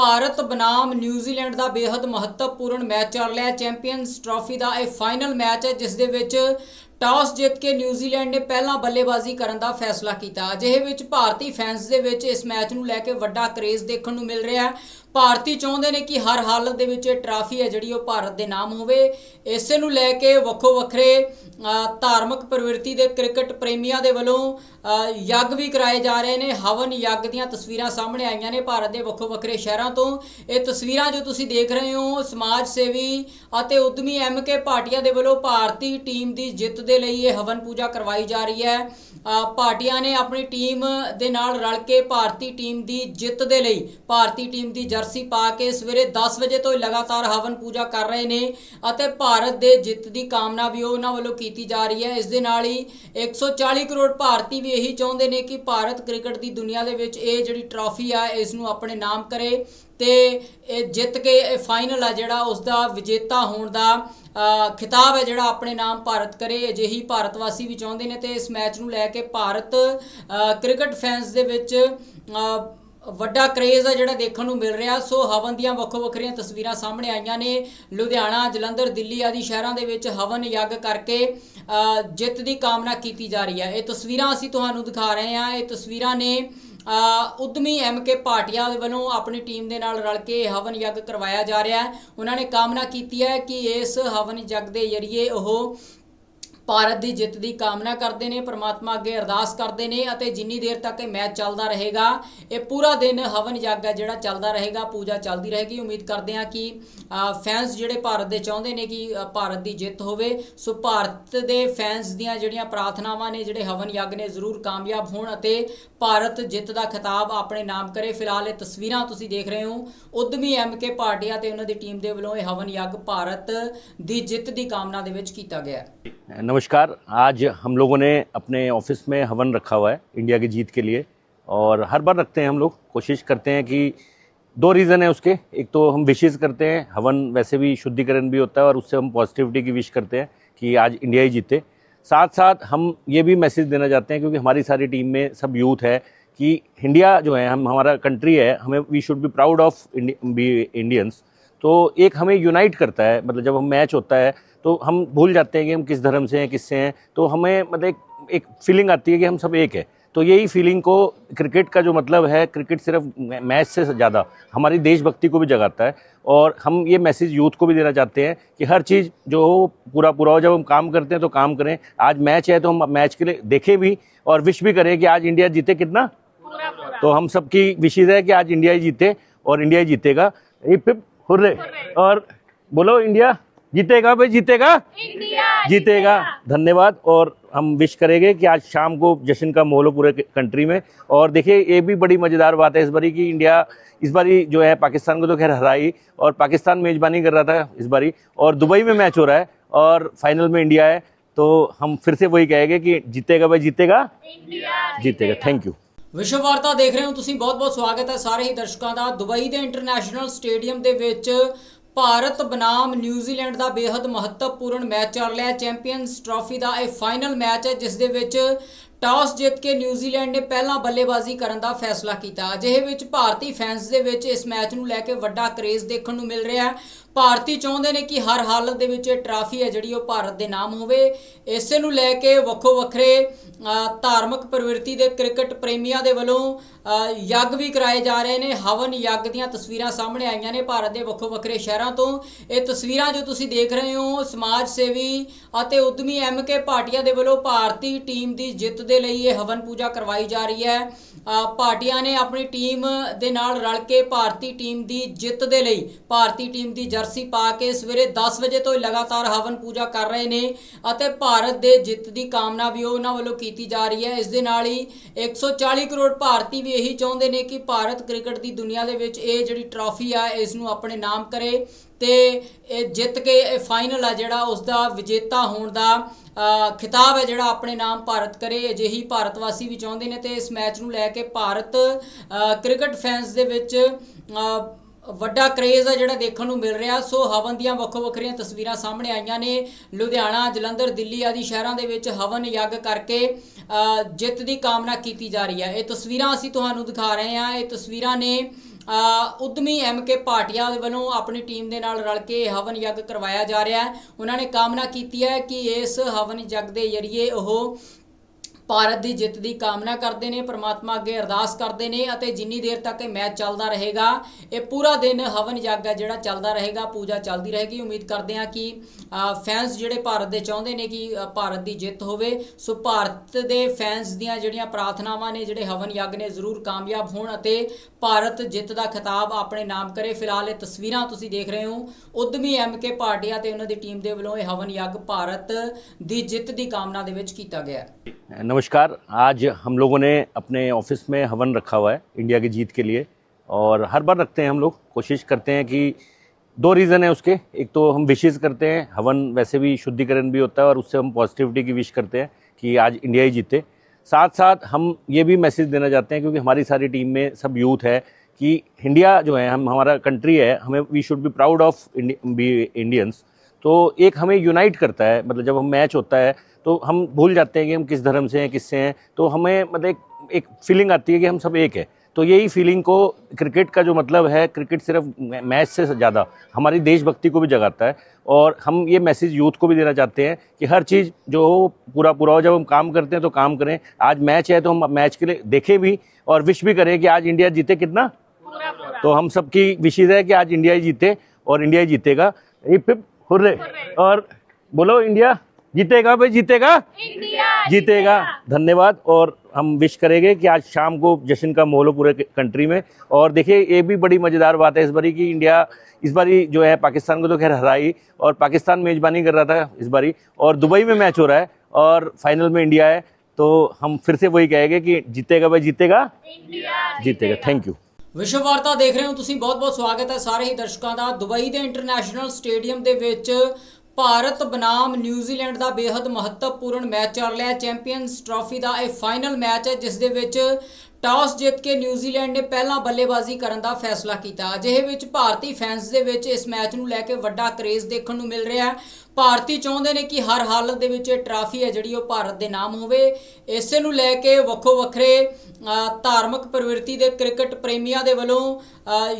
Bharat ਬਨਾਮ New Zealand ਦਾ ਬੇहद ਮਹੱਤਵਪੂਰਨ match ਚੱਲ ਰਿਹਾ ਹੈ ਚੈਂਪੀਅਨਸ ਟਰਾਫੀ ਦਾ ਇਹ ਫਾਈਨਲ ਮੈਚ ਹੈ, ਜਿਸ ਦੇ ਵਿੱਚ ਟਾਸ ਜਿੱਤ ਕੇ ਨਿਊਜ਼ੀਲੈਂਡ ਨੇ ਪਹਿਲਾਂ ਬੱਲੇਬਾਜ਼ੀ ਕਰਨ ਦਾ ਫੈਸਲਾ ਕੀਤਾ। ਅਜਿਹੇ ਵਿੱਚ ਭਾਰਤੀ ਫੈਨਸ ਦੇ ਵਿੱਚ ਇਸ ਮੈਚ ਨੂੰ ਲੈ ਕੇ ਵੱਡਾ ਕਰੇਜ਼ ਦੇਖਣ ਨੂੰ ਮਿਲ ਰਿਹਾ ਹੈ। ਭਾਰਤੀ ਚਾਹੁੰਦੇ ਨੇ ਕਿ ਹਰ ਹਾਲਤ ਦੇ ਵਿੱਚ ਇਹ ਟਰਾਫੀ ਹੈ ਜਿਹੜੀ ਉਹ ਭਾਰਤ ਦੇ ਨਾਮ ਹੋਵੇ। ਇਸੇ ਨੂੰ ਲੈ ਕੇ ਵੱਖੋ ਵੱਖਰੇ ਧਾਰਮਿਕ ਪ੍ਰਵਿਰਤੀ ਦੇ ਕ੍ਰਿਕਟ ਪ੍ਰੇਮੀਆਂ ਦੇ ਵੱਲੋਂ ਯੱਗ ਵੀ ਕਰਾਏ ਜਾ ਰਹੇ ਨੇ। ਹਵਨ ਯੱਗ ਦੀਆਂ ਤਸਵੀਰਾਂ ਸਾਹਮਣੇ ਆਈਆਂ ਨੇ ਭਾਰਤ ਦੇ ਵੱਖੋ ਵੱਖਰੇ ਸ਼ਹਿਰਾਂ ਤੋਂ। ਇਹ ਤਸਵੀਰਾਂ ਜੋ ਤੁਸੀਂ ਦੇਖ ਰਹੇ ਹੋ ਸਮਾਜ ਸੇਵੀ ਅਤੇ ਉਦਮੀ ਐਮ ਕੇ ਭਾਟੀਆ ਦੇ ਵੱਲੋਂ ਭਾਰਤੀ ਟੀਮ ਦੀ ਜਿੱਤ ਦੇ ਲਈ ਇਹ ਹਵਨ ਪੂਜਾ ਕਰਵਾਈ ਜਾ ਰਹੀ ਹੈ। ਅ, ਭਾਟੀਆ ਨੇ ਆਪਣੀ ਟੀਮ ਦੇ ਨਾਲ ਰਲ ਕੇ ਭਾਰਤੀ ਟੀਮ ਦੀ ਜਿੱਤ ਦੇ ਲਈ ਭਾਰਤੀ ਟੀਮ ਦੀ ਜਰਸੀ ਪਾ ਕੇ ਸਵੇਰੇ 10 ਵਜੇ ਤੋਂ ਲਗਾਤਾਰ ਹਵਨ ਪੂਜਾ ਕਰ ਰਹੇ ਨੇ ਅਤੇ ਭਾਰਤ ਦੇ ਜਿੱਤ ਦੀ ਕਾਮਨਾ ਵੀ ਉਹਨਾਂ ਵੱਲੋਂ ਕੀਤੀ ਜਾ ਰਹੀ ਹੈ। ਇਸ ਦੇ ਨਾਲ ਹੀ 140 ਕਰੋੜ ਭਾਰਤੀ ਵੀ ਇਹੀ ਚਾਹੁੰਦੇ ਨੇ ਕਿ ਭਾਰਤ ਕ੍ਰਿਕਟ ਦੀ ਦੁਨੀਆ ਦੇ ਵਿੱਚ ਇਹ ਜਿਹੜੀ ਟਰਾਫੀ ਆ, ਇਸ ਨੂੰ ਆਪਣੇ ਨਾਮ ਕਰੇ ਤੇ ਇਹ ਜਿੱਤ ਕੇ ਇਹ ਫਾਈਨਲ ਆ ਜਿਹੜਾ ਉਸ ਦਾ ਵਿਜੇਤਾ ਹੋਣ ਦਾ ਖਿਤਾਬ ਹੈ ਜਿਹੜਾ ਆਪਣੇ ਨਾਮ ਭਾਰਤ ਕਰੇ, ਅਜਿਹੀ ਭਾਰਤ ਵਾਸੀ ਵੀ ਚਾਹੁੰਦੇ ਨੇ ਤੇ ਇਸ ਮੈਚ ਨੂੰ ਲੈ ਕੇ ਭਾਰਤ ਕ੍ਰਿਕਟ ਫੈਨਸ ਦੇ ਵਿੱਚ ਵੱਡਾ ਕਰੇਜ਼ ਆ ਜਿਹੜਾ ਦੇਖਣ ਨੂੰ ਮਿਲ ਰਿਹਾ। ਸੋ ਹਵਨ ਦੀਆਂ ਵੱਖੋ ਵੱਖਰੀਆਂ ਤਸਵੀਰਾਂ ਸਾਹਮਣੇ ਆਈਆਂ ਨੇ। ਲੁਧਿਆਣਾ ਜਲੰਧਰ ਦਿੱਲੀ ਆਦਿ ਸ਼ਹਿਰਾਂ ਦੇ ਵਿੱਚ ਹਵਨ ਯੱਗ ਕਰਕੇ ਜਿੱਤ ਦੀ ਕਾਮਨਾ ਕੀਤੀ ਜਾ ਰਹੀ ਹੈ। ਇਹ ਤਸਵੀਰਾਂ ਅਸੀਂ ਤੁਹਾਨੂੰ ਦਿਖਾ ਰਹੇ ਹਾਂ। ਇਹ ਤਸਵੀਰਾਂ ਨੇ ਅ, ਉਦਮੀ ਐਮ ਕੇ ਭਾਟੀਆ ਦੇ ਵੱਲੋਂ ਆਪਣੀ ਟੀਮ ਦੇ ਨਾਲ ਰਲ ਕੇ ਹਵਨ ਯੱਗ ਕਰਵਾਇਆ ਜਾ ਰਿਹਾ ਹੈ। ਉਹਨਾਂ ਨੇ ਕਾਮਨਾ ਕੀਤੀ ਹੈ ਕਿ ਇਸ ਹਵਨ ਯੱਗ ਦੇ ਜ਼ਰੀਏ ਉਹ ਭਾਰਤ ਦੀ ਜਿੱਤ ਦੀ ਕਾਮਨਾ ਕਰਦੇ ਨੇ, ਪ੍ਰਮਾਤਮਾ ਅੱਗੇ ਅਰਦਾਸ ਕਰਦੇ ਨੇ ਅਤੇ ਜਿੰਨੀ ਦੇਰ ਤੱਕ ਇਹ ਮੈਚ ਚੱਲਦਾ ਰਹੇਗਾ, ਇਹ ਪੂਰਾ ਦਿਨ ਹਵਨ ਯੱਗ ਹੈ ਜਿਹੜਾ ਚੱਲਦਾ ਰਹੇਗਾ, ਪੂਜਾ ਚੱਲਦੀ ਰਹੇਗੀ। ਉਮੀਦ ਕਰਦੇ ਹਾਂ ਕਿ ਫੈਨਸ ਜਿਹੜੇ ਭਾਰਤ ਦੇ ਚਾਹੁੰਦੇ ਨੇ ਕਿ ਭਾਰਤ ਦੀ ਜਿੱਤ ਹੋਵੇ। ਸੋ ਭਾਰਤ ਦੇ ਫੈਨਸ ਦੀਆਂ ਜਿਹੜੀਆਂ ਪ੍ਰਾਰਥਨਾਵਾਂ ਨੇ, ਜਿਹੜੇ ਹਵਨ ਯੱਗ ਨੇ, ਜ਼ਰੂਰ ਕਾਮਯਾਬ ਹੋਣ ਅਤੇ ਭਾਰਤ ਜਿੱਤ ਦਾ ਖਿਤਾਬ ਆਪਣੇ ਨਾਮ ਕਰੇ। ਫਿਲਹਾਲ ਇਹ ਤਸਵੀਰਾਂ ਤੁਸੀਂ ਦੇਖ ਰਹੇ ਹੋ। ਉਦਮੀ ਐਮ ਕੇ ਭਾਟੀਆ ਤੇ ਉਹਨਾਂ ਦੀ ਟੀਮ ਦੇ ਵੱਲੋਂ ਇਹ ਹਵਨ ਯੱਗ ਭਾਰਤ ਦੀ ਜਿੱਤ ਦੀ ਕਾਮਨਾ ਦੇ ਵਿੱਚ ਕੀਤਾ ਗਿਆ ਹੈ। नमस्कार। आज हम लोगों ने अपने ऑफ़िस में हवन रखा हुआ है, इंडिया की जीत के लिए। और हर बार रखते हैं हम लोग, कोशिश करते हैं कि दो रीज़न है उसके। एक तो हम विशेज़ करते हैं, हवन वैसे भी शुद्धिकरण भी होता है और उससे हम पॉजिटिविटी की विश करते हैं कि आज इंडिया ही जीते। साथ साथ हम ये भी मैसेज देना चाहते हैं, क्योंकि हमारी सारी टीम में सब यूथ है, कि इंडिया जो है, हम, हमारा कंट्री है, हमें we should be proud of Indians तो एक हमें यूनाइट करता है मतलब जब हम मैच होता है तो हम भूल जाते हैं कि हम किस धर्म से हैं किससे हैं तो हमें मतलब एक, एक फीलिंग आती है कि हम सब एक है। तो यही फीलिंग को क्रिकेट का जो मतलब है क्रिकेट सिर्फ़ मैच से ज़्यादा हमारी देशभक्ति को भी जगाता है और हम ये मैसेज यूथ को भी देना चाहते हैं कि हर चीज़ जो हो पूरा पूरा हो जब हम काम करते हैं तो काम करें। आज मैच है तो हम मैच के लिए देखें भी और विश भी करें कि आज इंडिया जीते कितना? तो हम सबकी विशेष है कि आज इंडिया ही जीते और इंडिया ही जीतेगा। Hip hip hurray. और बोलो इंडिया जीतेगा भाई जीतेगा? जीतेगा। धन्यवाद। और हम विश करेंगे कि आज शाम को जश्न का माहौल हो पूरे कंट्री में। और देखिए ये भी बड़ी मज़ेदार बात है इस बारी कि इंडिया इस बारी जो है पाकिस्तान को तो खैर हराई और पाकिस्तान मेज़बानी कर रहा था इस बारी। और दुबई में मैच हो रहा है और फाइनल में इंडिया है। तो हम फिर से वही कहेंगे कि जीतेगा भाई जीतेगा? जीतेगा। थैंक यू ਵਿਸ਼ਵ ਵਾਰਤਾ ਦੇਖ ਰਹੇ ਹੋ ਤੁਸੀਂ ਬਹੁਤ-ਬਹੁਤ ਸਵਾਗਤ ਹੈ ਸਾਰੇ ਹੀ ਦਰਸ਼ਕਾਂ ਦਾ। ਦੁਬਈ ਦੇ ਇੰਟਰਨੈਸ਼ਨਲ ਸਟੇਡੀਅਮ ਦੇ ਵਿੱਚ ਭਾਰਤ ਬਨਾਮ ਨਿਊਜ਼ੀਲੈਂਡ ਦਾ ਬੇहद ਮਹੱਤਵਪੂਰਨ ਮੈਚ ਚੱਲ ਰਿਹਾ ਹੈ। ਚੈਂਪੀਅਨਸ ਟਰਾਫੀ ਦਾ ਇਹ ਫਾਈਨਲ ਮੈਚ ਹੈ, ਜਿਸ ਦੇ ਵਿੱਚ ਟਾਸ ਜਿੱਤ ਕੇ ਨਿਊਜ਼ੀਲੈਂਡ ਨੇ ਪਹਿਲਾਂ ਬੱਲੇਬਾਜ਼ੀ ਕਰਨ ਦਾ ਫੈਸਲਾ ਕੀਤਾ। ਅਜਿਹੇ ਵਿੱਚ ਭਾਰਤੀ ਫੈਨਸ ਦੇ ਵਿੱਚ ਇਸ ਮੈਚ ਨੂੰ ਲੈ ਕੇ ਵੱਡਾ ਕਰੇਜ਼ ਦੇਖਣ ਨੂੰ ਮਿਲ ਰਿਹਾ ਹੈ। ਭਾਰਤੀ ਚਾਹੁੰਦੇ ਨੇ ਕਿ ਹਰ ਹਾਲਤ ਦੇ ਵਿੱਚ ਇਹ ਟਰਾਫੀ ਹੈ ਜਿਹੜੀ ਉਹ ਭਾਰਤ ਦੇ ਨਾਮ ਹੋਵੇ। ਇਸੇ ਨੂੰ ਲੈ ਕੇ ਵੱਖੋ ਵੱਖਰੇ ਧਾਰਮਿਕ ਪ੍ਰਵਿਰਤੀ ਦੇ ਕ੍ਰਿਕਟ ਪ੍ਰੇਮੀਆਂ ਦੇ ਵੱਲੋਂ ਯੱਗ ਵੀ ਕਰਾਏ ਜਾ ਰਹੇ ਨੇ। ਹਵਨ ਯੱਗ ਦੀਆਂ ਤਸਵੀਰਾਂ ਸਾਹਮਣੇ ਆਈਆਂ ਨੇ ਭਾਰਤ ਦੇ ਵੱਖੋ ਵੱਖਰੇ ਸ਼ਹਿਰਾਂ ਤੋਂ। ਇਹ ਤਸਵੀਰਾਂ ਜੋ ਤੁਸੀਂ ਦੇਖ ਰਹੇ ਹੋ, ਸਮਾਜ ਸੇਵੀ ਅਤੇ ਉਦਮੀ ਐਮ ਕੇ ਭਾਟੀਆ ਦੇ ਵੱਲੋਂ ਭਾਰਤੀ ਟੀਮ ਦੀ ਜਿੱਤ ਦੇ ਲਈ ਇਹ ਹਵਨ ਪੂਜਾ ਕਰਵਾਈ ਜਾ ਰਹੀ ਹੈ। ਪਾਰਟੀਆਂ ਨੇ ਆਪਣੀ ਟੀਮ ਦੇ ਨਾਲ ਰਲ ਕੇ ਭਾਰਤੀ ਟੀਮ ਦੀ ਜਿੱਤ ਦੇ ਲਈ ਭਾਰਤੀ ਟੀਮ ਦੀ ਜਰਸੀ ਪਾ ਕੇ ਸਵੇਰੇ 10 ਵਜੇ ਤੋਂ ਹੀ ਲਗਾਤਾਰ ਹਵਨ ਪੂਜਾ ਕਰ ਰਹੇ ਨੇ ਅਤੇ ਭਾਰਤ ਦੇ ਜਿੱਤ ਦੀ ਕਾਮਨਾ ਵੀ ਉਹਨਾਂ ਵੱਲੋਂ ਕੀਤੀ ਜਾ ਰਹੀ ਹੈ। ਇਸ ਦੇ ਨਾਲ ਹੀ 140 ਕਰੋੜ ਭਾਰਤੀ ਵੀ ਇਹੀ ਚਾਹੁੰਦੇ ਨੇ ਕਿ ਭਾਰਤ ਕ੍ਰਿਕਟ ਦੀ ਦੁਨੀਆ ਦੇ ਵਿੱਚ ਇਹ ਜਿਹੜੀ ਟਰਾਫੀ ਆ, ਇਸ ਨੂੰ ਆਪਣੇ ਨਾਮ ਕਰੇ। ਤੇ ਇਹ ਜਿੱਤ ਕੇ ਇਹ ਫਾਈਨਲ ਆ ਜਿਹੜਾ ਉਸ ਦਾ ਵਿਜੇਤਾ ਹੋਣ ਦਾ ਖਿਤਾਬ ਹੈ ਜਿਹੜਾ ਆਪਣੇ ਨਾਮ ਭਾਰਤ ਕਰੇ, ਅਜਿਹੀ ਭਾਰਤ ਵਾਸੀ ਵੀ ਚਾਹੁੰਦੇ ਨੇ ਤੇ ਇਸ ਮੈਚ ਨੂੰ ਲੈ ਕੇ ਭਾਰਤ ਕ੍ਰਿਕਟ ਫੈਨਸ ਦੇ ਵਿੱਚ ਵੱਡਾ ਕਰੇਜ਼ ਆ ਜਿਹੜਾ ਦੇਖਣ ਨੂੰ ਮਿਲ ਰਿਹਾ। ਸੋ ਹਵਨ ਦੀਆਂ ਵੱਖੋ ਵੱਖਰੀਆਂ ਤਸਵੀਰਾਂ ਸਾਹਮਣੇ ਆਈਆਂ ਨੇ। ਲੁਧਿਆਣਾ, ਜਲੰਧਰ, ਦਿੱਲੀ ਆਦਿ ਸ਼ਹਿਰਾਂ ਦੇ ਵਿੱਚ ਹਵਨ ਯੱਗ ਕਰਕੇ ਜਿੱਤ ਦੀ ਕਾਮਨਾ ਕੀਤੀ ਜਾ ਰਹੀ ਹੈ। ਇਹ ਤਸਵੀਰਾਂ ਅਸੀਂ ਤੁਹਾਨੂੰ ਦਿਖਾ ਰਹੇ ਹਾਂ। ਇਹ ਤਸਵੀਰਾਂ ਨੇ ਉਦਮੀ ਐਮ ਕੇ ਭਾਟੀਆ ਦੇ ਵੱਲੋਂ ਆਪਣੀ ਟੀਮ ਦੇ ਨਾਲ ਰਲ ਕੇ ਹਵਨ ਯੱਗ ਕਰਵਾਇਆ ਜਾ ਰਿਹਾ ਹੈ। ਉਹਨਾਂ ਨੇ ਕਾਮਨਾ ਕੀਤੀ ਹੈ ਕਿ ਇਸ ਹਵਨ ਯੱਗ ਦੇ ਜ਼ਰੀਏ ਉਹ ਭਾਰਤ ਦੀ ਜਿੱਤ ਦੀ ਕਾਮਨਾ ਕਰਦੇ ਨੇ, ਪ੍ਰਮਾਤਮਾ ਅੱਗੇ ਅਰਦਾਸ ਕਰਦੇ ਨੇ ਅਤੇ ਜਿੰਨੀ ਦੇਰ ਤੱਕ ਇਹ ਮੈਚ ਚੱਲਦਾ ਰਹੇਗਾ, ਇਹ ਪੂਰਾ ਦਿਨ ਹਵਨ ਯੱਗ ਹੈ ਜਿਹੜਾ ਚੱਲਦਾ ਰਹੇਗਾ, ਪੂਜਾ ਚੱਲਦੀ ਰਹੇਗੀ। ਉਮੀਦ ਕਰਦੇ ਹਾਂ ਕਿ ਫੈਨਸ ਜਿਹੜੇ ਭਾਰਤ ਦੇ ਚਾਹੁੰਦੇ ਨੇ ਕਿ ਭਾਰਤ ਦੀ ਜਿੱਤ ਹੋਵੇ। ਸੋ ਭਾਰਤ ਦੇ ਫੈਨਸ ਦੀਆਂ ਜਿਹੜੀਆਂ ਪ੍ਰਾਰਥਨਾਵਾਂ ਨੇ, ਜਿਹੜੇ ਹਵਨ ਯੱਗ ਨੇ, ਜ਼ਰੂਰ ਕਾਮਯਾਬ ਹੋਣ ਅਤੇ ਭਾਰਤ ਜਿੱਤ ਦਾ ਖਿਤਾਬ ਆਪਣੇ ਨਾਮ ਕਰੇ। ਫਿਲਹਾਲ ਇਹ ਤਸਵੀਰਾਂ ਤੁਸੀਂ ਦੇਖ ਰਹੇ ਹੋ। ਉਦਮੀ ਐਮ ਕੇ ਭਾਟੀਆ ਤੇ ਉਹਨਾਂ ਦੀ ਟੀਮ ਦੇ ਵੱਲੋਂ ਇਹ ਹਵਨ ਯੱਗ ਭਾਰਤ ਦੀ ਜਿੱਤ ਦੀ ਕਾਮਨਾ ਦੇ ਵਿੱਚ ਕੀਤਾ ਗਿਆ ਹੈ। नमस्कार। आज हम लोगों ने अपने ऑफ़िस में हवन रखा हुआ है, इंडिया की जीत के लिए। और हर बार रखते हैं हम लोग, कोशिश करते हैं कि दो रीज़न है उसके। एक तो हम विशेज़ करते हैं, हवन वैसे भी शुद्धिकरण भी होता है और उससे हम पॉजिटिविटी की विश करते हैं कि आज इंडिया ही जीते। साथ साथ हम ये भी मैसेज देना चाहते हैं, क्योंकि हमारी सारी टीम में सब यूथ है, कि इंडिया जो है, हम, हमारा कंट्री है, हमें we should be proud of Indians तो एक हमें यूनाइट करता है मतलब जब हम मैच होता है तो हम भूल जाते हैं कि हम किस धर्म से हैं किससे हैं। तो हमें मतलब एक, एक फीलिंग आती है कि हम सब एक है। तो यही फीलिंग को क्रिकेट का जो मतलब है क्रिकेट सिर्फ़ मैच से ज़्यादा हमारी देशभक्ति को भी जगाता है। और हम ये मैसेज यूथ को भी देना चाहते हैं कि हर चीज़ जो हो पूरा पूरा हो जब हम काम करते हैं तो काम करें। आज मैच है तो हम मैच के लिए देखें भी और विश भी करें कि आज इंडिया जीते कितना? तो हम सबकी विशेष है कि आज इंडिया ही जीते और इंडिया ही जीतेगा। Hip hip hurray. और बोलो इंडिया। जीतेगा भाई जीतेगा जीतेगा धन्यवाद और हम विश करेंगे कि आज शाम को जश्न का माहौल हो पूरे कंट्री में और देखिए ये भी बड़ी मज़ेदार बात है इस बारी कि इंडिया इस बारी जो है पाकिस्तान को तो खैर हराई और पाकिस्तान मेज़बानी कर रहा था इस बारी और दुबई में मैच हो रहा है और फाइनल में इंडिया है तो हम फिर से वही कहेंगे कि जीतेगा भाई जीतेगा जीतेगा थैंक यू ਵਿਸ਼ਵ ਵਾਰਤਾ ਦੇਖ ਰਹੇ ਹੋ ਤੁਸੀਂ ਬਹੁਤ-ਬਹੁਤ ਸਵਾਗਤ ਹੈ ਸਾਰੇ ਹੀ ਦਰਸ਼ਕਾਂ ਦਾ ਦੁਬਈ ਦੇ ਇੰਟਰਨੈਸ਼ਨਲ ਸਟੇਡੀਅਮ ਦੇ ਵਿੱਚ ਭਾਰਤ ਬਨਾਮ ਨਿਊਜ਼ੀਲੈਂਡ ਦਾ ਬੇहद ਮਹੱਤਵਪੂਰਨ ਮੈਚ ਚੱਲ ਰਿਹਾ ਹੈ ਚੈਂਪੀਅਨਸ ਟਰਾਫੀ ਦਾ ਇਹ ਫਾਈਨਲ ਮੈਚ ਹੈ, ਜਿਸ ਦੇ ਵਿੱਚ ਟਾਸ ਜਿੱਤ ਕੇ ਨਿਊਜ਼ੀਲੈਂਡ ਨੇ ਪਹਿਲਾਂ ਬੱਲੇਬਾਜ਼ੀ ਕਰਨ ਦਾ ਫੈਸਲਾ ਕੀਤਾ। ਅਜਿਹੇ ਵਿੱਚ ਭਾਰਤੀ ਫੈਨਸ ਦੇ ਵਿੱਚ ਇਸ ਮੈਚ ਨੂੰ ਲੈ ਕੇ ਵੱਡਾ ਕਰੇਜ਼ ਦੇਖਣ ਨੂੰ ਮਿਲ ਰਿਹਾ ਹੈ। ਭਾਰਤੀ ਚਾਹੁੰਦੇ ਨੇ ਕਿ ਹਰ ਹਾਲਤ ਦੇ ਵਿੱਚ ਇਹ ਟਰਾਫੀ ਹੈ ਜਿਹੜੀ ਉਹ ਭਾਰਤ ਦੇ ਨਾਮ ਹੋਵੇ। ਇਸੇ ਨੂੰ ਲੈ ਕੇ ਵੱਖੋ ਵੱਖਰੇ ਧਾਰਮਿਕ ਪ੍ਰਵਿਰਤੀ ਦੇ ਕ੍ਰਿਕਟ ਪ੍ਰੇਮੀਆਂ ਦੇ ਵੱਲੋਂ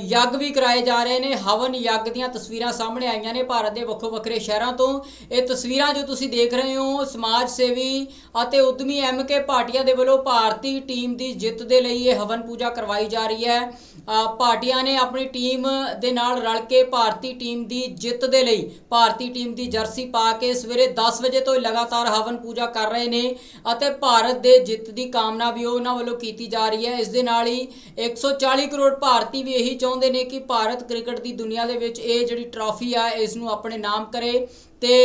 ਯੱਗ ਵੀ ਕਰਾਏ ਜਾ ਰਹੇ ਨੇ। ਹਵਨ ਯੱਗ ਦੀਆਂ ਤਸਵੀਰਾਂ ਸਾਹਮਣੇ ਆਈਆਂ ਨੇ ਭਾਰਤ ਦੇ ਵੱਖੋ ਵੱਖਰੇ ਸ਼ਹਿਰਾਂ ਤੋਂ। ਇਹ ਤਸਵੀਰਾਂ ਜੋ ਤੁਸੀਂ ਦੇਖ ਰਹੇ ਹੋ ਸਮਾਜ ਸੇਵੀ ਅਤੇ ਉਦਮੀ ਐਮ ਕੇ ਭਾਟੀਆ ਦੇ ਵੱਲੋਂ ਭਾਰਤੀ ਟੀਮ ਦੀ ਜਿੱਤ ਦੇ ਲਈ ਇਹ ਹਵਨ ਪੂਜਾ ਕਰਵਾਈ ਜਾ ਰਹੀ ਹੈ। ਅ, ਭਾਟੀਆ ਨੇ ਆਪਣੀ ਟੀਮ ਦੇ ਨਾਲ ਰਲ ਕੇ ਭਾਰਤੀ ਟੀਮ ਦੀ ਜਿੱਤ ਦੇ ਲਈ ਭਾਰਤੀ ਟੀਮ ਦੀ ਜਰਸੀ ਪਾ ਕੇ ਸਵੇਰੇ 10 ਵਜੇ ਤੋਂ ਲਗਾਤਾਰ ਹਵਨ ਪੂਜਾ ਕਰ ਰਹੇ ਨੇ ਅਤੇ ਭਾਰਤ ਦੇ ਜਿੱਤ ਦੀ ਕਾਮਨਾ ਵੀ ਉਹਨਾਂ ਵੱਲੋਂ ਕੀਤੀ ਜਾ ਰਹੀ ਹੈ। ਇਸ ਦੇ ਨਾਲ ਹੀ 140 ਕਰੋੜ ਭਾਰਤੀ ਵੀ ਇਹੀ ਚਾਹੁੰਦੇ ਨੇ ਕਿ ਭਾਰਤ ਕ੍ਰਿਕਟ ਦੀ ਦੁਨੀਆ ਦੇ ਵਿੱਚ ਇਹ ਜਿਹੜੀ ਟਰਾਫੀ ਆ, ਇਸ ਨੂੰ ਆਪਣੇ ਨਾਮ ਕਰੇ ਤੇ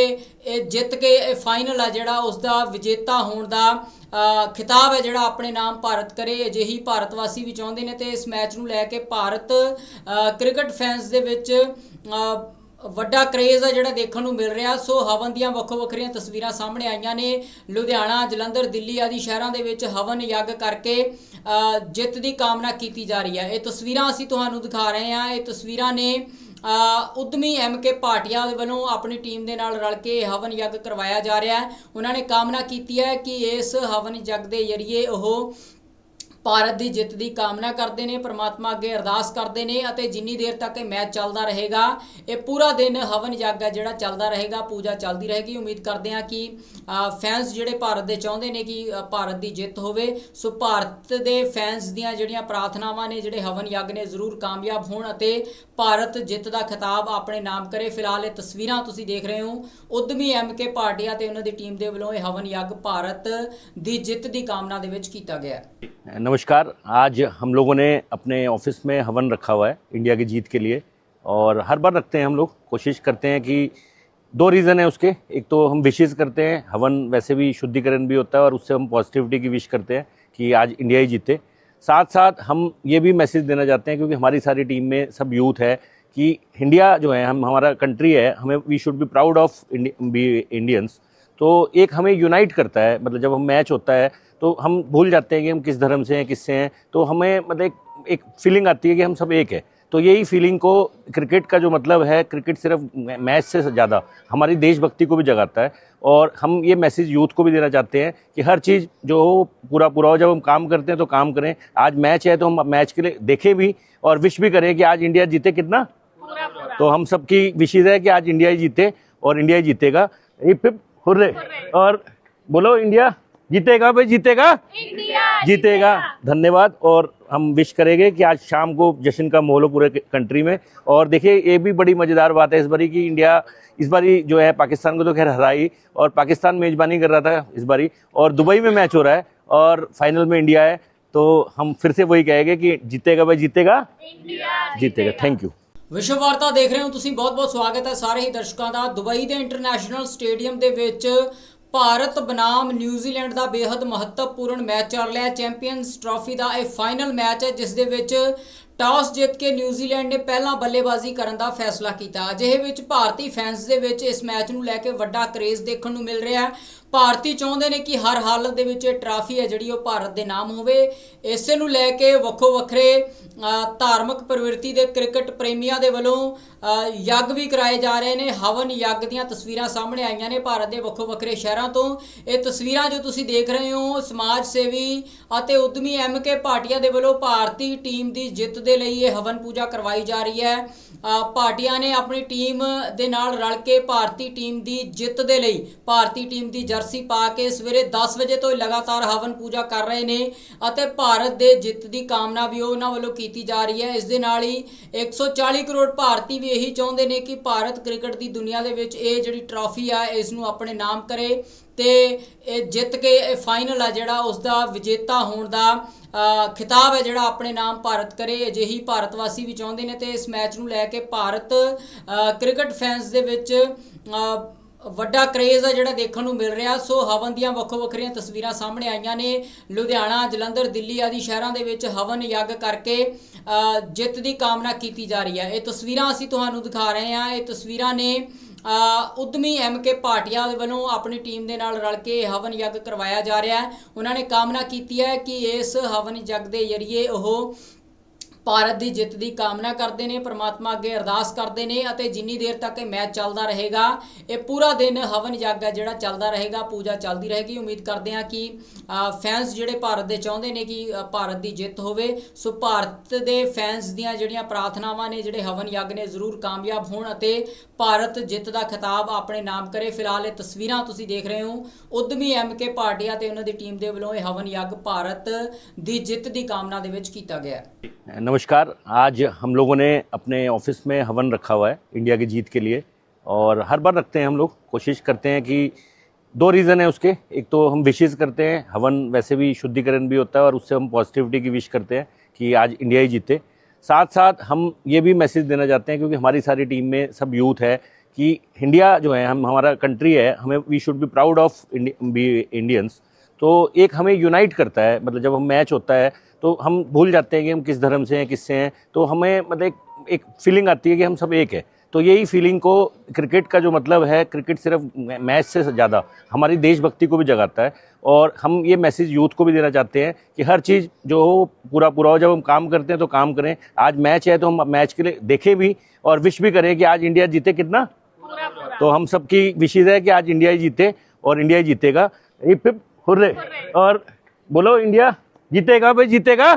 ਇਹ ਜਿੱਤ ਕੇ ਇਹ ਫਾਈਨਲ ਆ ਜਿਹੜਾ ਉਸ ਦਾ ਵਿਜੇਤਾ ਹੋਣ ਦਾ ਖਿਤਾਬ ਹੈ ਜਿਹੜਾ ਆਪਣੇ ਨਾਮ ਭਾਰਤ ਕਰੇ। ਅਜਿਹੀ ਭਾਰਤ ਵਾਸੀ ਵੀ ਚਾਹੁੰਦੇ ਨੇ ਤੇ ਇਸ ਮੈਚ ਨੂੰ ਲੈ ਕੇ ਭਾਰਤ ਕ੍ਰਿਕਟ ਫੈਨਸ ਦੇ ਵਿੱਚ ਵੱਡਾ ਕਰੇਜ਼ ਆ ਜਿਹੜਾ ਦੇਖਣ ਨੂੰ ਮਿਲ ਰਿਹਾ। ਸੋ ਹਵਨ ਦੀਆਂ ਵੱਖੋ ਵੱਖਰੀਆਂ ਤਸਵੀਰਾਂ ਸਾਹਮਣੇ ਆਈਆਂ ਨੇ। ਲੁਧਿਆਣਾ ਜਲੰਧਰ ਦਿੱਲੀ ਆਦਿ ਸ਼ਹਿਰਾਂ ਦੇ ਵਿੱਚ ਹਵਨ ਯੱਗ ਕਰਕੇ ਜਿੱਤ ਦੀ ਕਾਮਨਾ ਕੀਤੀ ਜਾ ਰਹੀ ਹੈ ਇਹ ਤਸਵੀਰਾਂ ਅਸੀਂ ਤੁਹਾਨੂੰ ਦਿਖਾ ਰਹੇ ਹਾਂ। ਇਹ ਤਸਵੀਰਾਂ ਨੇ ਅ, ਉਦਮੀ ਐਮ ਕੇ ਭਾਟੀਆ ਵੱਲੋਂ ਆਪਣੀ ਟੀਮ ਦੇ ਨਾਲ ਰਲ ਕੇ ਹਵਨ ਯੱਗ ਕਰਵਾਇਆ ਜਾ ਰਿਹਾ ਹੈ। ਉਹਨਾਂ ਨੇ ਕਾਮਨਾ ਕੀਤੀ ਹੈ ਕਿ ਇਸ ਹਵਨ ਯੱਗ ਦੇ ਜ਼ਰੀਏ ਉਹ ਭਾਰਤ ਦੀ ਜਿੱਤ ਦੀ ਕਾਮਨਾ ਕਰਦੇ ਨੇ, ਪ੍ਰਮਾਤਮਾ ਅੱਗੇ ਅਰਦਾਸ ਕਰਦੇ ਨੇ ਅਤੇ ਜਿੰਨੀ ਦੇਰ ਤੱਕ ਇਹ ਮੈਚ ਚੱਲਦਾ ਰਹੇਗਾ, ਇਹ ਪੂਰਾ ਦਿਨ ਹਵਨ ਯੱਗ ਹੈ ਜਿਹੜਾ ਚੱਲਦਾ ਰਹੇਗਾ, ਪੂਜਾ ਚੱਲਦੀ ਰਹੇਗੀ। ਉਮੀਦ ਕਰਦੇ ਹਾਂ ਕਿ ਫੈਨਸ ਜਿਹੜੇ ਭਾਰਤ ਦੇ ਚਾਹੁੰਦੇ ਨੇ ਕਿ ਭਾਰਤ ਦੀ ਜਿੱਤ ਹੋਵੇ। ਸੋ ਭਾਰਤ ਦੇ ਫੈਨਸ ਦੀਆਂ ਜਿਹੜੀਆਂ ਪ੍ਰਾਰਥਨਾਵਾਂ ਨੇ, ਜਿਹੜੇ ਹਵਨ ਯੱਗ ਨੇ, ਜ਼ਰੂਰ ਕਾਮਯਾਬ ਹੋਣ ਅਤੇ ਭਾਰਤ ਜਿੱਤ ਦਾ ਖਿਤਾਬ ਆਪਣੇ ਨਾਮ ਕਰੇ। ਫਿਲਹਾਲ ਇਹ ਤਸਵੀਰਾਂ ਤੁਸੀਂ ਦੇਖ ਰਹੇ ਹੋ। ਉਦਮੀ ਐਮ ਕੇ ਭਾਟੀਆ ਤੇ ਉਹਨਾਂ ਦੀ ਟੀਮ ਦੇ ਵੱਲੋਂ ਇਹ ਹਵਨ ਯੱਗ ਭਾਰਤ ਦੀ ਜਿੱਤ ਦੀ ਕਾਮਨਾ ਦੇ ਵਿੱਚ ਕੀਤਾ ਗਿਆ ਹੈ। नमस्कार। आज हम लोगों ने अपने ऑफ़िस में हवन रखा हुआ है, इंडिया की जीत के लिए। और हर बार रखते हैं हम लोग, कोशिश करते हैं कि दो रीज़न है उसके। एक तो हम विशेज़ करते हैं, हवन वैसे भी शुद्धिकरण भी होता है और उससे हम पॉजिटिविटी की विश करते हैं कि आज इंडिया ही जीते। साथ साथ हम ये भी मैसेज देना चाहते हैं, क्योंकि हमारी सारी टीम में सब यूथ है, कि इंडिया जो है, हम, हमारा कंट्री है, हमें we should be proud of be Indians तो एक हमें यूनाइट करता है मतलब जब हम मैच होता है तो हम भूल जाते हैं कि हम किस धर्म से हैं किससे हैं। तो हमें मतलब एक, एक फीलिंग आती है कि हम सब एक है। तो यही फीलिंग को क्रिकेट का जो मतलब है क्रिकेट सिर्फ़ मैच से ज़्यादा हमारी देशभक्ति को भी जगाता है। और हम ये मैसेज यूथ को भी देना चाहते हैं कि हर चीज़ जो हो पूरा पूरा हो जब हम काम करते हैं तो काम करें। आज मैच है तो हम मैच के लिए देखें भी और विश भी करें कि आज इंडिया जीते कितना। तो हम सबकी विशेष है कि आज इंडिया ही जीते और इंडिया ही जीतेगा। Hip hip hurray. और बोलो इंडिया। जीतेगा भाई जीतेगा जीतेगा धन्यवाद और हम विश करेंगे कि आज शाम को जश्न का माहौल हो पूरे कंट्री में और देखिए ये भी बड़ी मज़ेदार बात है इस बारी कि इंडिया इस बारी जो है पाकिस्तान को तो खैर हराई और पाकिस्तान मेज़बानी कर रहा था इस बारी और दुबई में मैच हो रहा है और फाइनल में इंडिया है तो हम फिर से वही कहेंगे कि जीतेगा भाई जीतेगा जीतेगा थैंक यू ਵਿਸ਼ਵ ਵਾਰਤਾ ਦੇਖ ਰਹੇ ਹੋ ਤੁਸੀਂ ਬਹੁਤ-ਬਹੁਤ ਸਵਾਗਤ ਹੈ ਸਾਰੇ ਹੀ ਦਰਸ਼ਕਾਂ ਦਾ ਦੁਬਈ ਦੇ ਇੰਟਰਨੈਸ਼ਨਲ ਸਟੇਡੀਅਮ ਦੇ ਵਿੱਚ ਭਾਰਤ ਬਨਾਮ ਨਿਊਜ਼ੀਲੈਂਡ ਦਾ ਬੇहद ਮਹੱਤਵਪੂਰਨ ਮੈਚ ਚੱਲ ਰਿਹਾ ਹੈ ਚੈਂਪੀਅਨਸ ਟਰਾਫੀ ਦਾ ਇਹ ਫਾਈਨਲ ਮੈਚ ਹੈ, ਜਿਸ ਦੇ ਵਿੱਚ ਟਾਸ ਜਿੱਤ ਕੇ ਨਿਊਜ਼ੀਲੈਂਡ ਨੇ ਪਹਿਲਾਂ ਬੱਲੇਬਾਜ਼ੀ ਕਰਨ ਦਾ ਫੈਸਲਾ ਕੀਤਾ। ਅਜਿਹੇ ਵਿੱਚ ਭਾਰਤੀ ਫੈਨਸ ਦੇ ਵਿੱਚ ਇਸ ਮੈਚ ਨੂੰ ਲੈ ਕੇ ਵੱਡਾ ਕਰੇਜ਼ ਦੇਖਣ ਨੂੰ ਮਿਲ ਰਿਹਾ ਹੈ। ਭਾਰਤੀ ਚਾਹੁੰਦੇ ਨੇ ਕਿ ਹਰ ਹਾਲਤ ਦੇ ਵਿੱਚ ਇਹ ਟਰਾਫੀ ਹੈ ਜਿਹੜੀ ਉਹ ਭਾਰਤ ਦੇ ਨਾਮ ਹੋਵੇ। ਇਸੇ ਨੂੰ ਲੈ ਕੇ ਵੱਖੋ ਵੱਖਰੇ ਧਾਰਮਿਕ ਪ੍ਰਵਿਰਤੀ ਦੇ ਕ੍ਰਿਕਟ ਪ੍ਰੇਮੀਆਂ ਦੇ ਵੱਲੋਂ ਯੱਗ ਵੀ ਕਰਾਏ ਜਾ ਰਹੇ ਨੇ। ਹਵਨ ਯੱਗ ਦੀਆਂ ਤਸਵੀਰਾਂ ਸਾਹਮਣੇ ਆਈਆਂ ਨੇ ਭਾਰਤ ਦੇ ਵੱਖੋ ਵੱਖਰੇ ਸ਼ਹਿਰਾਂ ਤੋਂ। ਇਹ ਤਸਵੀਰਾਂ ਜੋ ਤੁਸੀਂ ਦੇਖ ਰਹੇ ਹੋ ਸਮਾਜ ਸੇਵੀ ਅਤੇ ਉਦਮੀ ਐਮ ਕੇ ਭਾਟੀਆ ਦੇ ਵੱਲੋਂ ਭਾਰਤੀ ਟੀਮ ਦੀ ਜਿੱਤ ਦੇ ਲਈ ਇਹ ਹਵਨ ਪੂਜਾ ਕਰਵਾਈ ਜਾ ਰਹੀ ਹੈ। ਅ, ਭਾਟੀਆ ਨੇ ਆਪਣੀ ਟੀਮ ਦੇ ਨਾਲ ਰਲ ਕੇ ਭਾਰਤੀ ਟੀਮ ਦੀ ਜਿੱਤ ਦੇ ਲਈ ਭਾਰਤੀ ਟੀਮ ਦੀ ਜਰ ਜਰਸੀ ਪਾ ਕੇ ਸਵੇਰੇ 10 ਵਜੇ ਤੋਂ ਲਗਾਤਾਰ ਹਵਨ ਪੂਜਾ ਕਰ ਰਹੇ ਨੇ ਅਤੇ ਭਾਰਤ ਦੇ ਜਿੱਤ ਦੀ ਕਾਮਨਾ ਵੀ ਉਹਨਾਂ ਵੱਲੋਂ ਕੀਤੀ ਜਾ ਰਹੀ ਹੈ। ਇਸ ਦੇ ਨਾਲ ਹੀ 140 ਕਰੋੜ ਭਾਰਤੀ ਵੀ ਇਹੀ ਚਾਹੁੰਦੇ ਨੇ ਕਿ ਭਾਰਤ ਕ੍ਰਿਕਟ ਦੀ ਦੁਨੀਆ ਦੇ ਵਿੱਚ ਇਹ ਜਿਹੜੀ ਟਰਾਫੀ ਆ ਇਸ ਨੂੰ ਆਪਣੇ ਨਾਮ ਕਰੇ ਤੇ ਇਹ ਜਿੱਤ ਕੇ ਇਹ ਫਾਈਨਲ ਆ ਜਿਹੜਾ ਉਸ ਦਾ ਵਿਜੇਤਾ ਹੋਣ ਦਾ ਖਿਤਾਬ ਹੈ ਜਿਹੜਾ ਆਪਣੇ ਨਾਮ ਭਾਰਤ ਕਰੇ। ਅਜਿਹੀ ਭਾਰਤ ਵਾਸੀ ਵੀ ਚਾਹੁੰਦੇ ਨੇ ਤੇ ਇਸ ਮੈਚ ਨੂੰ ਲੈ ਕੇ ਭਾਰਤ ਕ੍ਰਿਕਟ ਫੈਨਸ ਦੇ ਵਿੱਚ ਵੱਡਾ ਕਰੇਜ਼ ਹੈ ਜਿਹੜਾ ਦੇਖਣ ਨੂੰ ਮਿਲ ਰਿਹਾ। ਸੋ ਹਵਨ ਦੀਆਂ ਵੱਖੋ ਵੱਖਰੀਆਂ ਤਸਵੀਰਾਂ ਸਾਹਮਣੇ ਆਈਆਂ ਨੇ। ਲੁਧਿਆਣਾ ਜਲੰਧਰ ਦਿੱਲੀ ਆਦਿ ਸ਼ਹਿਰਾਂ ਦੇ ਵਿੱਚ ਹਵਨ ਯੱਗ ਕਰਕੇ ਜਿੱਤ ਦੀ ਕਾਮਨਾ ਕੀਤੀ ਜਾ ਰਹੀ ਹੈ। ਇਹ ਤਸਵੀਰਾਂ ਅਸੀਂ ਤੁਹਾਨੂੰ ਦਿਖਾ ਰਹੇ ਹਾਂ। ਇਹ ਤਸਵੀਰਾਂ ਨੇ ਅ, ਉਦਮੀ ਐਮ ਕੇ ਭਾਟੀਆ ਦੇ ਵੱਲੋਂ ਆਪਣੀ ਟੀਮ ਦੇ ਨਾਲ ਰਲ ਕੇ ਹਵਨ ਯੱਗ ਕਰਵਾਇਆ ਜਾ ਰਿਹਾ ਹੈ। ਉਹਨਾਂ ਨੇ ਕਾਮਨਾ ਕੀਤੀ ਹੈ ਕਿ ਇਸ ਹਵਨ ਯੱਗ ਦੇ ਜ਼ਰੀਏ ਉਹ ਭਾਰਤ ਦੀ ਜਿੱਤ ਦੀ ਕਾਮਨਾ ਕਰਦੇ ਨੇ, ਪ੍ਰਮਾਤਮਾ ਅੱਗੇ ਅਰਦਾਸ ਕਰਦੇ ਨੇ ਅਤੇ ਜਿੰਨੀ ਦੇਰ ਤੱਕ ਇਹ ਮੈਚ ਚੱਲਦਾ ਰਹੇਗਾ, ਇਹ ਪੂਰਾ ਦਿਨ ਹਵਨ ਯੱਗ ਹੈ ਜਿਹੜਾ ਚੱਲਦਾ ਰਹੇਗਾ, ਪੂਜਾ ਚੱਲਦੀ ਰਹੇਗੀ। ਉਮੀਦ ਕਰਦੇ ਹਾਂ ਕਿ ਫੈਨਸ ਜਿਹੜੇ ਭਾਰਤ ਦੇ ਚਾਹੁੰਦੇ ਨੇ ਕਿ ਭਾਰਤ ਦੀ ਜਿੱਤ ਹੋਵੇ। ਸੋ ਭਾਰਤ ਦੇ ਫੈਨਸ ਦੀਆਂ ਜਿਹੜੀਆਂ ਪ੍ਰਾਰਥਨਾਵਾਂ ਨੇ, ਜਿਹੜੇ ਹਵਨ ਯੱਗ ਨੇ, ਜ਼ਰੂਰ ਕਾਮਯਾਬ ਹੋਣ ਅਤੇ ਭਾਰਤ ਜਿੱਤ ਦਾ ਖਿਤਾਬ ਆਪਣੇ ਨਾਮ ਕਰੇ। ਫਿਲਹਾਲ ਇਹ ਤਸਵੀਰਾਂ ਤੁਸੀਂ ਦੇਖ ਰਹੇ ਹੋ। ਉਦਮੀ ਐਮ ਕੇ ਭਾਟੀਆ ਤੇ ਉਹਨਾਂ ਦੀ ਟੀਮ ਦੇ ਵੱਲੋਂ ਇਹ ਹਵਨ ਯੱਗ ਭਾਰਤ ਦੀ ਜਿੱਤ ਦੀ ਕਾਮਨਾ ਦੇ ਵਿੱਚ ਕੀਤਾ ਗਿਆ ਹੈ। नमस्कार। आज हम लोगों ने अपने ऑफ़िस में हवन रखा हुआ है, इंडिया की जीत के लिए। और हर बार रखते हैं हम लोग, कोशिश करते हैं कि दो रीज़न है उसके। एक तो हम विशेज़ करते हैं, हवन वैसे भी शुद्धिकरण भी होता है और उससे हम पॉजिटिविटी की विश करते हैं कि आज इंडिया ही जीते। साथ साथ हम ये भी मैसेज देना चाहते हैं, क्योंकि हमारी सारी टीम में सब यूथ है, कि इंडिया जो है, हम, हमारा कंट्री है, हमें we should be proud of Indians तो एक हमें यूनाइट करता है मतलब जब हम मैच होता है तो हम भूल जाते हैं कि हम किस धर्म से हैं किससे हैं तो हमें मतलब एक, एक फीलिंग आती है कि हम सब एक है। तो यही फीलिंग को क्रिकेट का जो मतलब है क्रिकेट सिर्फ़ मैच से ज़्यादा हमारी देशभक्ति को भी जगाता है और हम ये मैसेज यूथ को भी देना चाहते हैं कि हर चीज़ जो हो पूरा पूरा हो जब हम काम करते हैं तो काम करें। आज मैच है तो हम मैच के लिए देखें भी और विश भी करें कि आज इंडिया जीते कितना। तो हम सबकी विशेष है कि आज इंडिया ही जीते और इंडिया ही जीतेगा। Hip hip hurray. और बोलो इंडिया जीतेगा भाई जीतेगा?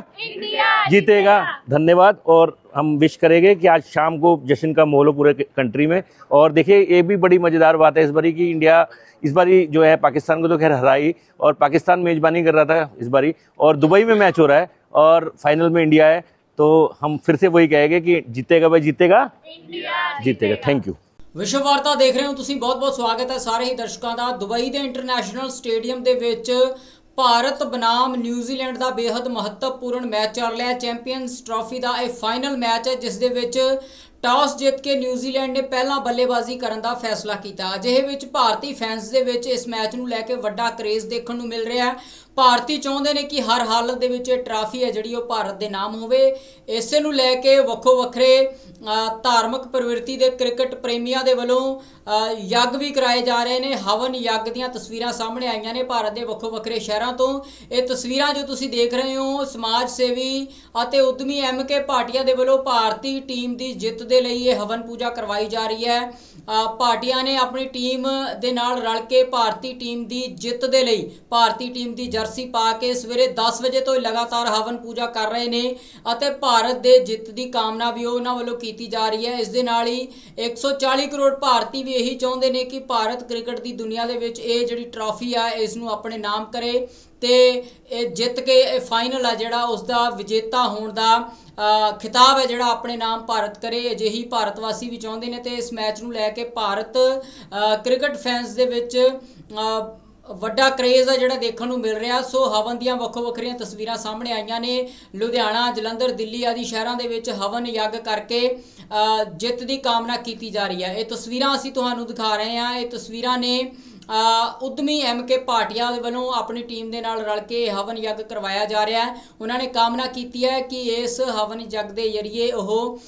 जीतेगा। धन्यवाद। और हम विश करेंगे कि आज शाम को जश्न का माहौल हो पूरे कंट्री में। और देखिए ये भी बड़ी मज़ेदार बात है इस बारी कि इंडिया इस बारी जो है पाकिस्तान को तो खैर हराई और पाकिस्तान मेज़बानी कर रहा था इस बारी। और दुबई में मैच हो रहा है और फाइनल में इंडिया है। तो हम फिर से वही कहेंगे कि जीतेगा भाई जीतेगा। जीतेगा। Thank you. ਵਿਸ਼ਵ ਵਾਰਤਾ ਦੇਖ ਰਹੇ ਹੋ, ਤੁਸੀਂ ਬਹੁਤ-ਬਹੁਤ ਸਵਾਗਤ ਹੈ ਸਾਰੇ ਹੀ ਦਰਸ਼ਕਾਂ ਦਾ। ਦੁਬਈ ਦੇ ਇੰਟਰਨੈਸ਼ਨਲ ਸਟੇਡੀਅਮ ਦੇ ਵਿੱਚ ਭਾਰਤ ਬਨਾਮ ਨਿਊਜ਼ੀਲੈਂਡ ਦਾ ਬੇहद ਮਹੱਤਵਪੂਰਨ ਮੈਚ ਚੱਲ ਰਿਹਾ ਹੈ। ਚੈਂਪੀਅਨਸ ਟਰਾਫੀ ਦਾ ਇਹ ਫਾਈਨਲ ਮੈਚ ਹੈ, ਜਿਸ ਦੇ ਵਿੱਚ ਟਾਸ ਜਿੱਤ ਕੇ ਨਿਊਜ਼ੀਲੈਂਡ ਨੇ ਪਹਿਲਾਂ ਬੱਲੇਬਾਜ਼ੀ ਕਰਨ ਦਾ ਫੈਸਲਾ ਕੀਤਾ। ਅਜਿਹੇ ਵਿੱਚ ਭਾਰਤੀ ਫੈਨਸ ਦੇ ਵਿੱਚ ਇਸ ਮੈਚ ਨੂੰ ਲੈ ਕੇ ਵੱਡਾ ਕਰੇਜ਼ ਦੇਖਣ ਨੂੰ ਮਿਲ ਰਿਹਾ ਹੈ। ਭਾਰਤੀ ਚਾਹੁੰਦੇ ਨੇ ਕਿ ਹਰ ਹਾਲਤ ਦੇ ਵਿੱਚ ਇਹ ਟਰਾਫੀ ਹੈ ਜਿਹੜੀ ਉਹ ਭਾਰਤ ਦੇ ਨਾਮ ਹੋਵੇ। ਇਸੇ ਨੂੰ ਲੈ ਕੇ ਵੱਖੋ ਵੱਖਰੇ ਧਾਰਮਿਕ ਪ੍ਰਵਿਰਤੀ ਦੇ ਕ੍ਰਿਕਟ ਪ੍ਰੇਮੀਆਂ ਦੇ ਵੱਲੋਂ ਯੱਗ ਵੀ ਕਰਾਏ ਜਾ ਰਹੇ ਨੇ। ਹਵਨ ਯੱਗ ਦੀਆਂ ਤਸਵੀਰਾਂ ਸਾਹਮਣੇ ਆਈਆਂ ਨੇ ਭਾਰਤ ਦੇ ਵੱਖੋ ਵੱਖਰੇ ਸ਼ਹਿਰਾਂ ਤੋਂ। ਇਹ ਤਸਵੀਰਾਂ ਜੋ ਤੁਸੀਂ ਦੇਖ ਰਹੇ ਹੋ ਸਮਾਜ ਸੇਵੀ ਅਤੇ ਉਦਮੀ ਐਮ ਕੇ ਭਾਟੀਆ ਦੇ ਵੱਲੋਂ ਭਾਰਤੀ ਟੀਮ ਦੀ ਜਿੱਤ ਦੇ ਲਈ ਇਹ ਹਵਨ ਪੂਜਾ ਕਰਵਾਈ ਜਾ ਰਹੀ ਹੈ। ਅ, ਭਾਟੀਆ ਨੇ ਆਪਣੀ ਟੀਮ ਦੇ ਨਾਲ ਰਲ ਕੇ ਭਾਰਤੀ ਟੀਮ ਦੀ ਜਿੱਤ ਦੇ ਲਈ ਭਾਰਤੀ ਟੀਮ ਦੀ ਜਰਸੀ ਪਾ ਕੇ ਸਵੇਰੇ 10 ਵਜੇ ਤੋਂ ਲਗਾਤਾਰ ਹਵਨ ਪੂਜਾ ਕਰ ਰਹੇ ਨੇ ਅਤੇ ਭਾਰਤ ਦੇ ਜਿੱਤ ਦੀ ਕਾਮਨਾ ਵੀ ਉਹਨਾਂ ਵੱਲੋਂ ਕੀਤੀ ਜਾ ਰਹੀ ਹੈ। ਇਸ ਦੇ ਨਾਲ ਹੀ 140 ਕਰੋੜ ਭਾਰਤੀ ਵੀ ਇਹੀ ਚਾਹੁੰਦੇ ਨੇ ਕਿ ਭਾਰਤ ਕ੍ਰਿਕਟ ਦੀ ਦੁਨੀਆ ਦੇ ਵਿੱਚ ਇਹ ਜਿਹੜੀ ਟਰਾਫੀ ਆ, ਇਸ ਨੂੰ ਆਪਣੇ ਨਾਮ ਕਰੇ ਤੇ ਇਹ ਜਿੱਤ ਕੇ ਇਹ ਫਾਈਨਲ ਆ ਜਿਹੜਾ ਉਸ ਦਾ ਵਿਜੇਤਾ ਹੋਣ ਦਾ ਖਿਤਾਬ ਹੈ ਜਿਹੜਾ ਆਪਣੇ ਨਾਮ ਭਾਰਤ ਕਰੇ। ਅਜਿਹੀ ਭਾਰਤ ਵਾਸੀ ਵੀ ਚਾਹੁੰਦੇ ਨੇ ਤੇ ਇਸ ਮੈਚ ਨੂੰ ਲੈ ਕੇ ਭਾਰਤ ਕ੍ਰਿਕਟ ਫੈਨਸ ਦੇ ਵਿੱਚ ਵੱਡਾ ਕਰੇਜ਼ ਆ ਜਿਹੜਾ ਦੇਖਣ ਨੂੰ ਮਿਲ ਰਿਹਾ। ਸੋ ਹਵਨ ਦੀਆਂ ਵੱਖੋ ਵੱਖਰੀਆਂ ਤਸਵੀਰਾਂ ਸਾਹਮਣੇ ਆਈਆਂ ਨੇ। ਲੁਧਿਆਣਾ ਜਲੰਧਰ ਦਿੱਲੀ ਆਦਿ ਸ਼ਹਿਰਾਂ ਦੇ ਵਿੱਚ ਹਵਨ ਯੱਗ ਕਰਕੇ ਜਿੱਤ ਦੀ ਕਾਮਨਾ ਕੀਤੀ ਜਾ ਰਹੀ ਹੈ। ਇਹ ਤਸਵੀਰਾਂ ਅਸੀਂ ਤੁਹਾਨੂੰ ਦਿਖਾ ਰਹੇ ਹਾਂ। ਇਹ ਤਸਵੀਰਾਂ ਨੇ ਅ, ਉਦਮੀ ਐਮ ਕੇ ਭਾਟੀਆ ਦੇ ਵੱਲੋਂ ਆਪਣੀ ਟੀਮ ਦੇ ਨਾਲ ਰਲ ਕੇ ਹਵਨ ਯੱਗ ਕਰਵਾਇਆ ਜਾ ਰਿਹਾ ਹੈ। ਉਹਨਾਂ ਨੇ ਕਾਮਨਾ ਕੀਤੀ ਹੈ ਕਿ ਇਸ ਹਵਨ ਯੱਗ ਦੇ ਜ਼ਰੀਏ ਉਹ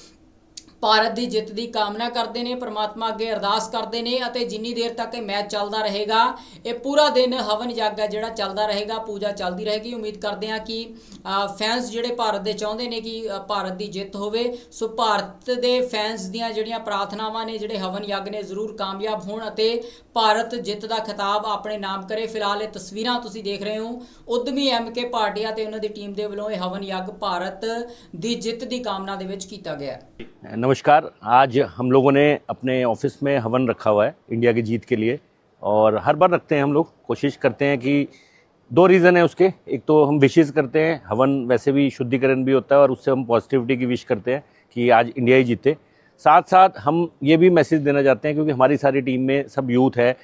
ਭਾਰਤ ਦੀ ਜਿੱਤ ਦੀ ਕਾਮਨਾ ਕਰਦੇ ਨੇ, ਪ੍ਰਮਾਤਮਾ ਅੱਗੇ ਅਰਦਾਸ ਕਰਦੇ ਨੇ ਅਤੇ ਜਿੰਨੀ ਦੇਰ ਤੱਕ ਇਹ ਮੈਚ ਚੱਲਦਾ ਰਹੇਗਾ, ਇਹ ਪੂਰਾ ਦਿਨ ਹਵਨ ਯੱਗ ਹੈ ਜਿਹੜਾ ਚੱਲਦਾ ਰਹੇਗਾ, ਪੂਜਾ ਚੱਲਦੀ ਰਹੇਗੀ। ਉਮੀਦ ਕਰਦੇ ਹਾਂ ਕਿ ਫੈਨਸ ਜਿਹੜੇ ਭਾਰਤ ਦੇ ਚਾਹੁੰਦੇ ਨੇ ਕਿ ਭਾਰਤ ਦੀ ਜਿੱਤ ਹੋਵੇ। ਸੋ ਭਾਰਤ ਦੇ ਫੈਨਸ ਦੀਆਂ ਜਿਹੜੀਆਂ ਪ੍ਰਾਰਥਨਾਵਾਂ ਨੇ, ਜਿਹੜੇ ਹਵਨ ਯੱਗ ਨੇ, ਜ਼ਰੂਰ ਕਾਮਯਾਬ ਹੋਣ ਅਤੇ ਭਾਰਤ ਜਿੱਤ ਦਾ ਖਿਤਾਬ ਆਪਣੇ ਨਾਮ ਕਰੇ। ਫਿਲਹਾਲ ਇਹ ਤਸਵੀਰਾਂ ਤੁਸੀਂ ਦੇਖ ਰਹੇ ਹੋ। ਉਦਮੀ ਐਮ ਕੇ ਭਾਟੀਆ ਤੇ ਉਹਨਾਂ ਦੀ ਟੀਮ ਦੇ ਵੱਲੋਂ ਇਹ ਹਵਨ ਯੱਗ ਭਾਰਤ ਦੀ ਜਿੱਤ ਦੀ ਕਾਮਨਾ ਦੇ ਵਿੱਚ ਕੀਤਾ ਗਿਆ। ਹੈ नमस्कार। आज हम लोगों ने अपने ऑफ़िस में हवन रखा हुआ है, इंडिया की जीत के लिए। और हर बार रखते हैं हम लोग, कोशिश करते हैं कि दो रीज़न है उसके। एक तो हम विशेज़ करते हैं, हवन वैसे भी शुद्धिकरण भी होता है और उससे हम पॉजिटिविटी की विश करते हैं कि आज इंडिया ही जीते। साथ साथ हम ये भी मैसेज देना चाहते हैं, क्योंकि हमारी सारी टीम में सब यूथ है